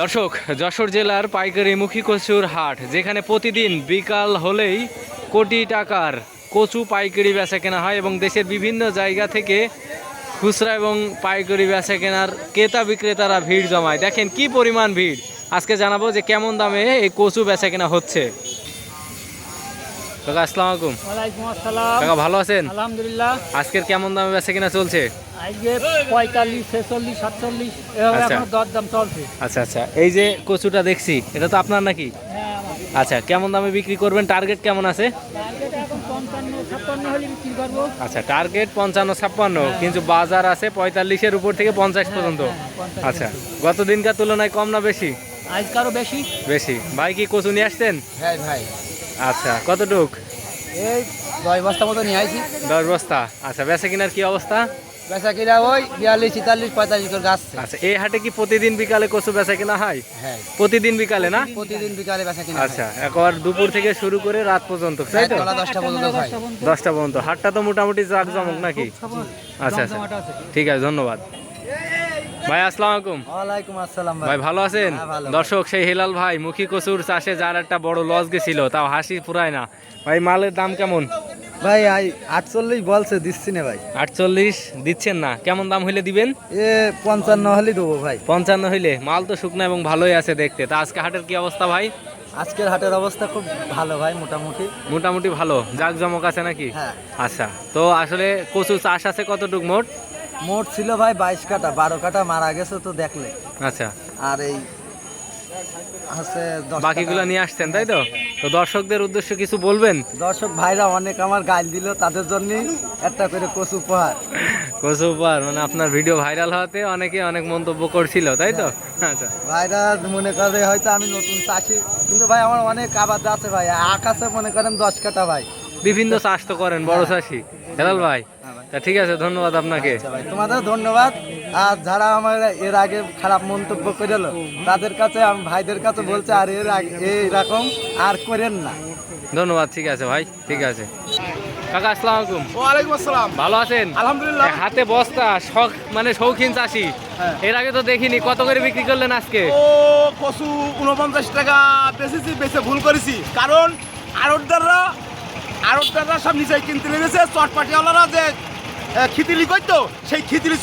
দর্শক, যশোর জেলার পাইকারি মুখী কচুর হাট, যেখানে প্রতিদিন বিকাল হলেই কোটি টাকার কচু পাইকারি বেচা কেনা হয় এবং দেশের বিভিন্ন জায়গা থেকে খুচরা এবং পাইকারি বেচা কেনার ক্রেতা বিক্রেতারা ভিড় জমায়। দেখেন কি পরিমাণ ভিড়। আজকে জানাব যে কেমন দামে এই কচু বেচা কেনা হচ্ছে। কাকা আসসালামু আলাইকুম। ওয়ালাইকুম আসসালাম। কাকা ভালো আছেন? আলহামদুলিল্লাহ। আজকের কেমন দামে বেচা কেনা চলছে? আজকে পঁয়তাল্লিশ ছেচল্লিশ সাতচল্লিশ এভাবে আচ্ছা। এখন দর দাম চলছে। আচ্ছা আচ্ছা। এই যে কচুটা দেখছি এটা তো আপনার নাকি? হ্যাঁ আচ্ছা কেমন দামে বিক্রি করবেন? টার্গেট কেমন আছে? টার্গেট এখন পঞ্চান্ন ছাপ্পান্ন হলে বিক্রি করব। আচ্ছা টার্গেট পঞ্চান্ন ছাপ্পান্ন কিন্তু বাজার আছে পঁয়তাল্লিশের উপর থেকে পঞ্চাশ পর্যন্ত। হ্যাঁ, আচ্ছা গত দিনকার তুলনায় কম না বেশি? আজকারও বেশি। বেশি। ভাই কি কচু নিয়ে আসতেন হ্যাঁ ভাই। আচ্ছা কতটুক? এই দশ বস্তা মতো নিয়ে আইছি। দশ বস্তা। আচ্ছা বেচা কিনার কি অবস্থা? বেচা কিনা ওই বিয়াল্লিশ তেতাল্লিশ পঁয়তাল্লিশ করে গাছ আচ্ছা এই হাটে কি প্রতিদিন বিকালে কচু বেচা কিনা হয়? হ্যাঁ। প্রতিদিন বিকালে না? প্রতিদিন বিকালে বেচা কিনা আচ্ছা একবার দুপুর থেকে শুরু করে রাত পর্যন্ত তাই তো? দশটা পর্যন্ত দশটা পর্যন্ত। হাটটা তো মোটামুটি জাঁকজমক নাকি? আচ্ছা আচ্ছা। ঠিক আছে ধন্যবাদ। ভাই আসসালামু আলাইকুম। ওয়ালাইকুম আসসালাম ভাই। ভালো আছেন? হ্যাঁ, দর্শক সেই হেলাল ভাই মুখী কচুর চাষে যার একটা বড় লস গেছিল তাও হাসি ফুরায় না। ভাই মালের দাম কেমন? ভাই আই আটচল্লিশ বলছে দিচ্ছি না ভাই। আটচল্লিশ দিচ্ছেন না। কেমন দাম হইলে দিবেন? এ পঞ্চান্ন হলে দেবো ভাই। পঞ্চান্ন হইলে। মাল তো শুকনো এবং ভালোই আছে দেখতে। তা আজকে হাটের কি অবস্থা ভাই? আজকের হাটের অবস্থা খুব ভালো ভাই মোটামুটি। মোটামুটি ভালো। জাক জমক আছে নাকি? হ্যাঁ। আচ্ছা। তো আসলে কচু চাষ আছে কতটুক মোট? মোট ছিল ভাই বাইশ কাটা বারো কাটা মারা গেছে তো দেখলে। আচ্ছা। আর এই আছে বাকিগুলো নিয়ে আসছেন তাই তো? তো দর্শকদের উদ্দেশ্যে কিছু বলবেন? দর্শক ভাইরা অনেক আমার গাল দিল তাদের জন্য একটা করে কচু উপহার। কচু উপহার মানে আপনার ভিডিও ভাইরাল হওয়াতে অনেকে অনেক মন্তব্য করছিল তাই তো? আচ্ছা। ভাইরা মনে করে হয়তো আমি নতুন চাষি কিন্তু ভাই আমার অনেক আবাদ আছে ভাই আকাশে মনে করেন দশ কাটা ভাই। বিভিন্ন চাষ তো করেন বড় চাষি। হেলাল হ্যাঁ ভাই। তা ঠিক আছে ধন্যবাদ আপনাকে। আচ্ছা তোমাদের ধন্যবাদ। আর যারা আমার এর আগে খারাপ মন্তব্য করে তাদের কাছে আমি ভাইদের কাছে বলছে আর এর আগে এইরকম আর করেন না। ধন্যবাদ ঠিক আছে ভাই ঠিক আছে। কাকা আসসালামু আলাইকুম। ওয়ালাইকুম আসসালাম। ভালো আছেন? আলহামদুলিল্লাহ। হাতে বস্তা শখ মানে শৌখিন চাষি। হ্যাঁ। এর আগে তো দেখিনি কত করে বিক্রি করলেন আজকে? ও কচু উনপঞ্চাশ টাকা বেচেছি বেচে ভুল করেছি। কারণ আড়তদাররা আড়তদাররা সব নিচে কিনতে লেগেছে চটপাটিওয়ালারা যে কই করতো সেই খিতিলি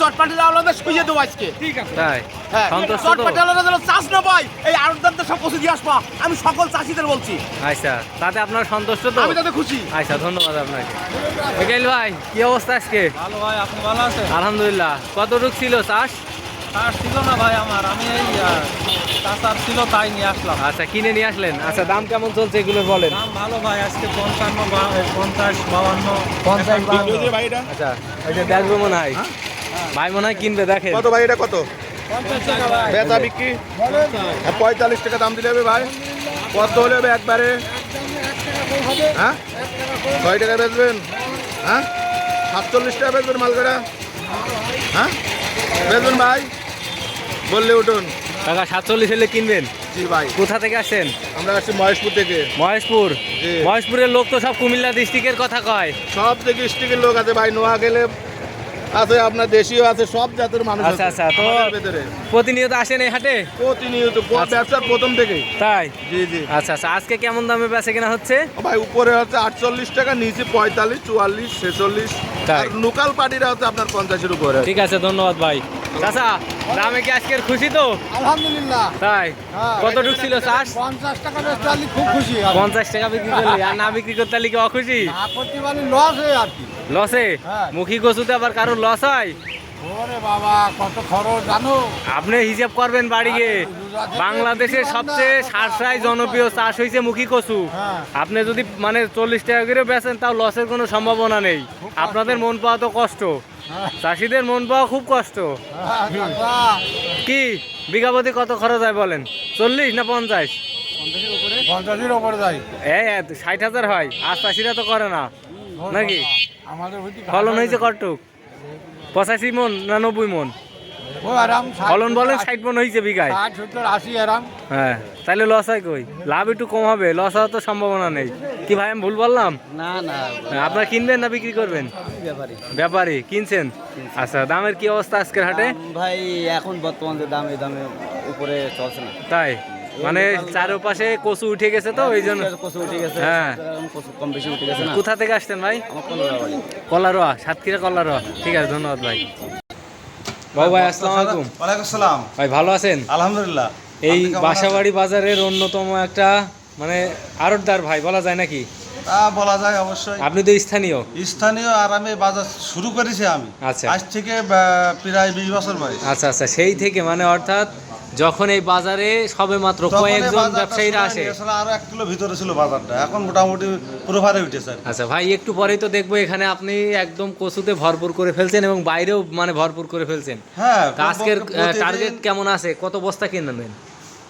আলাদা শুয়ে দেবো আজকে। ঠিক আছে। তাই? হ্যাঁ চটপাটি তো চটপাটিওয়ালারা যেন চাষ না ভাই এই তো সব কিছু দিয়ে আসবা। আমি সকল চাষিদের বলছি। আচ্ছা তাতে আপনার সন্তুষ্ট তো? আমি তাতে খুশি। আচ্ছা ধন্যবাদ আপনাকে। মিকাইল ভাই কি অবস্থা আজকে? ভালো ভাই আপনি ভালো আছেন? আলহামদুলিল্লাহ। কতটুক ছিল চাষ? আর ছিল না ভাই আমার আমি এই ছিল তাই নিয়ে আসলাম। আচ্ছা কিনে নিয়ে আসলেন? আচ্ছা দাম কেমন চলছে বলেন। দাম ভালো ভাই আজকে পঞ্চান্ন পঞ্চাশ বাউান্ন। আচ্ছা দেখব মনে হয়? ভাই মনে হয় কিনবে দেখেন। কত ভাই এটা কত? ভাই। বেচা বিক্রি? পঁয়তাল্লিশ টাকা দাম দিলে হবে ভাই। কত হলে হবে একবারে? হ্যাঁ? ছয় টাকা বেচবেন? হ্যাঁ? সাতচল্লিশ টাকা বেচবেন মালগাড়া হ্যাঁ? বেচবেন ভাই? বললে উঠুন। টাকা সাতচল্লিশ হলে কিনবেন? জি ভাই। কোথা থেকে আসছেন? আমরা আসছি মহেশপুর থেকে। মহেশপুর? মহেশপুরের লোক তো সব কুমিল্লা ডিস্ট্রিক্টের কথা কয়। সব থেকে ডিস্ট্রিক্টের লোক আছে ভাই নোয়া গেলে আছে আপনার দেশীয় আছে সব জাতের মানুষ আচ্ছা, আচ্ছা, তো- প্রতিনিয়ত আসেন এই হাটে? প্রতিনিয়ত ব্যবসার প্রথম থেকেই। তাই? জি জি। আচ্ছা আচ্ছা আজকে কেমন দামে বেচে কেনা হচ্ছে? ভাই উপরে হচ্ছে আটচল্লিশ টাকা নিচে পঁয়তাল্লিশ চুয়াল্লিশ ছেচল্লিশ। আর লোকাল পার্টিরা হচ্ছে আপনার পঞ্চাশের উপরে। ঠিক আছে ধন্যবাদ ভাই। চাচা দামে কি আজকের খুশি তো? আলহামদুলিল্লাহ। তাই? কতটুক ছিল চাষ? পঞ্চাশ টাকা বেচতে খুব খুশি পঞ্চাশ টাকা বিক্রি করলি আর না বিক্রি করতে কি অখুশি? লস হয়ে আর কি। লসে হ্যাঁ। মুখী কচুতে আবার কারোর লস হয়? বাবা কত খরচ জানো? আপনি হিসাব করবেন বাড়ি গিয়ে। বাংলাদেশের সবচেয়ে সারসাই জনপ্রিয় চাষ হয়েছে মুখী কচু। হ্যাঁ। আপনি যদি মানে চল্লিশ টাকা করে বেচেন তাও লসের কোনো সম্ভাবনা নেই। আপনাদের মন পাওয়া তো কষ্ট। চাষিদের মন পাওয়া খুব কষ্ট। কি? বিঘা প্রতি কত খরচ হয় বলেন? চল্লিশ না পঞ্চাশ? পঞ্চাশের উপরে এই ষাট হাজার হয়। আর চাষিরা তো করে না। নাকি? ফলন হয়েছে কটুক পঁচাশি মন না নব্বই মন? ও আরাম ফলন বলেন ষাট মন হয়েছে বিঘায়। ষাট সত্তর আশি আরাম। হ্যাঁ তাহলে লস হয় কই? লাভ একটু কম হবে লস হওয়ার তো সম্ভাবনা নেই। কি ভাই আমি ভুল বললাম? না না। হ্যাঁ, আপনারা কিনবেন না বিক্রি করবেন? ব্যাপারে। ব্যাপারী কিনছেন? আচ্ছা দামের কি অবস্থা আজকের হাটে? ভাই এখন বর্তমান যে দাম এই দামে উপরে চলছে না। তাই? মানে চারপাশে কচু উঠে গেছে তো ওই জন্য কচু উঠে গেছে। হ্যাঁ। কম বেশি উঠে গেছে কোথা থেকে আসতেন ভাই? কলারোয়া সাতক্ষীরা কলারোয়া। ঠিক আছে ধন্যবাদ ভাই। বাবু ভাই আসসালামু আলাইকুম। ওয়ালাইকুম আসসালাম। ভাই ভালো আছেন? আলহামদুলিল্লাহ। এই বাসাবাড়ি বাজারের অন্যতম একটা মানে আড়তদার ভাই বলা যায় নাকি? তা বলা যায় অবশ্যই। আপনি তো স্থানীয়। স্থানীয় আর আমি বাজার শুরু করেছি আমি। আচ্ছা। আজ থেকে প্রায় বিশ বছর বয়স। আচ্ছা আচ্ছা সেই থেকে মানে অর্থাৎ যখন এই বাজারে সবে মাত্র কয়েকজন ব্যবসায়ীরা আসে। আসলে আরও এক কিলো ভিতরে ছিল বাজারটা। এখন মোটামুটি পুরো ভারে উঠেছে। আচ্ছা ভাই একটু পরেই তো দেখব এখানে আপনি একদম কচুতে ভরপুর করে ফেলছেন এবং বাইরেও মানে ভরপুর করে ফেলছেন। হ্যাঁ আজকের টার্গেট কেমন আছে? কত বস্তা কিনবেন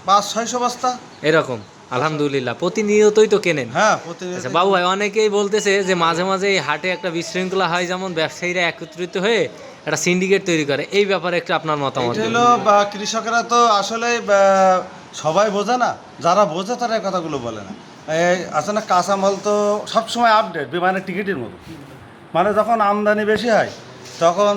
পাঁচ ছয়শো বস্তা। এরকম আলহামদুলিল্লাহ। প্রতিনিয়তই তো কেনেন। হ্যাঁ আচ্ছা বাবু ভাই অনেকেই বলতেছে যে মাঝে মাঝে এই হাটে একটা বিশৃঙ্খলা হয় যেমন ব্যবসায়ীরা একত্রিত হয়ে একটা সিন্ডিকেট তৈরি করে। এই ব্যাপারে একটু আপনার মতামত হলো বা, কৃষকরা তো আসলে সবাই বোঝে না যারা বোঝে তারা এই কথাগুলো বলে না। আসলে না কাঁচামাল তো সবসময় আপডেট বিমানের টিকিটের মতো। মানে যখন আমদানি বেশি হয় তখন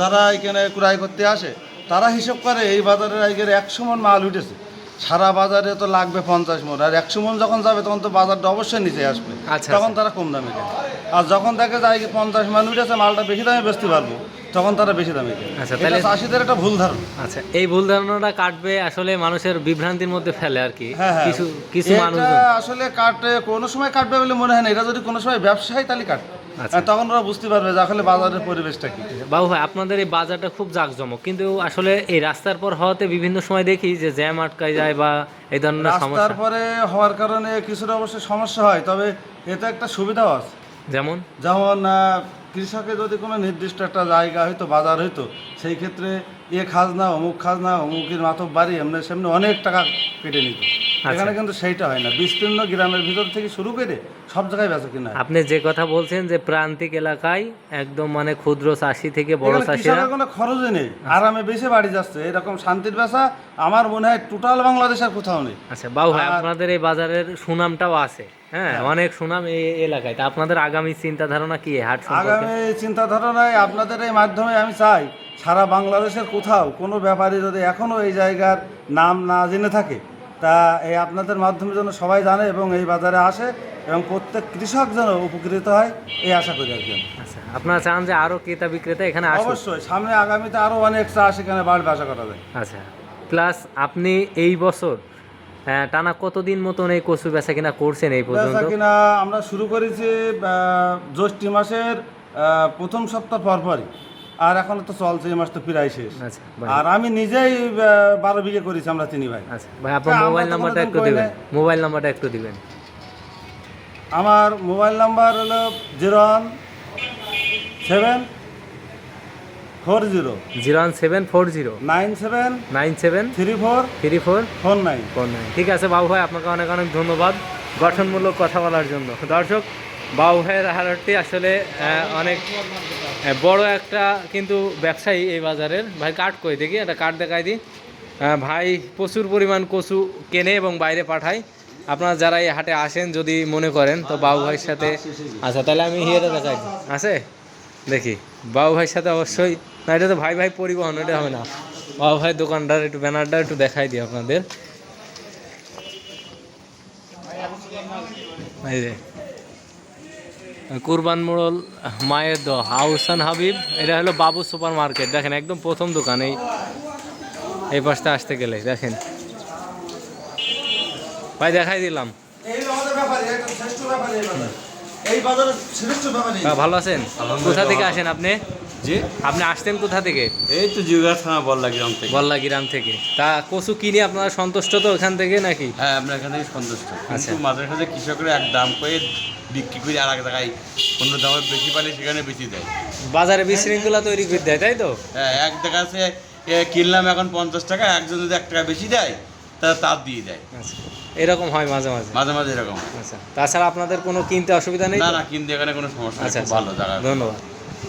যারা এখানে ক্রয় করতে আসে তারা হিসেব করে এই বাজারের আজকের একশো মন মাল উঠেছে। সারা বাজারে তো লাগবে পঞ্চাশ মন আর একশো মন যখন যাবে তখন তো বাজারটা অবশ্যই নিচে আসবে। আচ্ছা, তখন তারা কম দামে কেনে আর যখন দেখে যায় কি পঞ্চাশ মান উঠেছে মালটা বেশি দামে বেচতে পারব তখন তারা বেশি দামে আচ্ছা, তাহলে- চাষিদের একটা ভুল ধারণা। আচ্ছা এই ভুল ধারণাটা কাটবে আসলে মানুষের বিভ্রান্তির মধ্যে ফেলে আর কি। হ্যাঁ হ্যাঁ। কিছু কিছু মানুষ আসলে কাটে কোনো সময় কাটবে বলে মনে হয় না। এটা যদি কোনো সময় ব্যবসা হয় তাহলে কাটবে। আচ্ছা। তখন ওরা বুঝতে পারবে যে আসলে বাজারের পরিবেশটা কি। বাবু ভাই আপনাদের এই বাজারটা খুব জাঁকজমক কিন্তু আসলে এই রাস্তার পর হওয়াতে বিভিন্ন সময় দেখি যে জ্যাম আটকায় যায় বা এই ধরনের রাস্তার পরে হওয়ার কারণে কিছুটা অবশ্যই সমস্যা হয় তবে এতে একটা সুবিধাও আছে। যেমন? যেমন আহ, কৃষকের যদি কোনো নির্দিষ্ট একটা জায়গা হইতো বাজার হইতো সেই ক্ষেত্রে এ খাজনা অমুক খাজনা অমুকের মাথব বাড়ি এমনি সেমনি অনেক টাকা কেটে নিত। আচ্ছা। এখানে কিন্তু সেইটা হয় না। বিস্তীর্ণ গ্রামের ভিতর থেকে শুরু করে সব জায়গায় বেচা কিনা হয়। আপনি যে কথা বলছেন যে প্রান্তিক এলাকায় একদম মানে ক্ষুদ্র চাষি থেকে বড় চাষিরা কোনো খরচই নেই। আরামে বেশি বাড়ি যাচ্ছে এরকম শান্তির বেচা আমার মনে হয় টোটাল বাংলাদেশের কোথাও নেই। আচ্ছা বাবু ভাই আপনাদের এই বাজারের সুনামটাও আছে হ্যাঁ? অনেক সুনাম এই এলাকায়। তা আপনাদের আগামী চিন্তা ধারণা কি হাট আগামী চিন্তা ধারণায় আপনাদের এই মাধ্যমে আমি চাই সারা বাংলাদেশের কোথাও কোনো ব্যাপারী যদি এখনও এই জায়গার নাম না জেনে থাকে তা এই আপনাদের মাধ্যমে যেন সবাই জানে এবং এই বাজারে আসে এবং প্রত্যেক কৃষক যেন উপকৃত হয় এই আশা করি আর কি আচ্ছা আপনারা চান যে আরও ক্রেতা বিক্রেতা এখানে আসুক। অবশ্যই সামনে আগামীতে আরও অনেক চাষ এখানে বাড়বে আশা করা যায় আচ্ছা প্লাস আপনি এই বছর আহ, টানা কতদিন মতন এই কচু বেচা কিনা করছেন এই পর্যন্ত? বেচা কিনা আমরা শুরু করেছি আহ, জ্যৈষ্ঠী মাসের আহ, প্রথম সপ্তাহ পরপরই। আর এখন তো চলছে এই মাস তো প্রায় শেষ। আচ্ছা আর আমি নিজেই বারো বিঘে করেছি আমরা তিনই ভাই। আচ্ছা ভাই আপনার মোবাইল নাম্বারটা একটু দিবেন। মোবাইল নাম্বারটা একটু দিবেন। আমার মোবাইল নাম্বার হলো zero one seven four zero. Zero one seven four zero. Nine seven nine seven three four three four four nine. Four nine. ঠিক আছে বাবু ভাই আপনাকে অনেক অনেক ধন্যবাদ। গঠনমূলক কথা বলার জন্য। দর্শক বাবু ভাইয়ের হারটি আসলে অনেক বড় একটা কিন্তু ব্যবসায়ী এই বাজারের। ভাই কাঠ কই দেখি একটা কাঠ দেখাই দিই। ভাই প্রচুর পরিমাণ কচু কেনে এবং বাইরে পাঠায়। আপনারা যারা এই হাটে আসেন যদি মনে করেন তো বাবু ভাইয়ের সাথে আচ্ছা তাহলে আমি হিয়েটা দেখাই। আছে? দেখি। বাবু ভাইয়ের সাথে অবশ্যই না এটা তো ভাই ভাই পরিবহন এটা হবে না। বাবু ভাই দোকানটার একটু ব্যানারটা একটু দেখাই দিই আপনাদের। এই যে। কুরবান মোড়ল মায়ের দ হাউসান হাবিব এটা হলো বাবু সুপার মার্কেট দেখেন একদম প্রথম দোকান এই এই পাশটা আসতে গেলে দেখেন। ভাই দেখাই দিলাম। ভালো আছেন? কোথা থেকে আসেন আপনি? জি। আপনি আসতেন কোথা থেকে? এই তো জিগা থানা বল্লা গ্রাম থেকে। বল্লা গ্রাম থেকে। তা কচু কিনে আপনারা সন্তুষ্ট তো ওখান থেকে নাকি? হ্যাঁ আমরা এখান থেকে সন্তুষ্ট। আচ্ছা। কিন্তু মাঝে সাথে কৃষকরা এক দাম করে বিক্রি করে আর এক জায়গায় অন্য দামে বেশি পালে সেখানে বেশি দেয়। বাজারে বিশৃঙ্খলা তৈরি করে দেয় তাই তো? হ্যাঁ এক জায়গা আছে কিনলাম এখন পঞ্চাশ টাকা একজন যদি এক টাকা বেশি দেয় তা তার দিয়ে দেয়। আচ্ছা। এরকম হয় মাঝে মাঝে? মাঝে মাঝে এরকম আচ্ছা। তাছাড়া আপনাদের কোনো কিনতে অসুবিধা নেই না না কিন্তু এখানে কোনো সমস্যা আচ্ছা। ভালো জায়গা। ধন্যবাদ।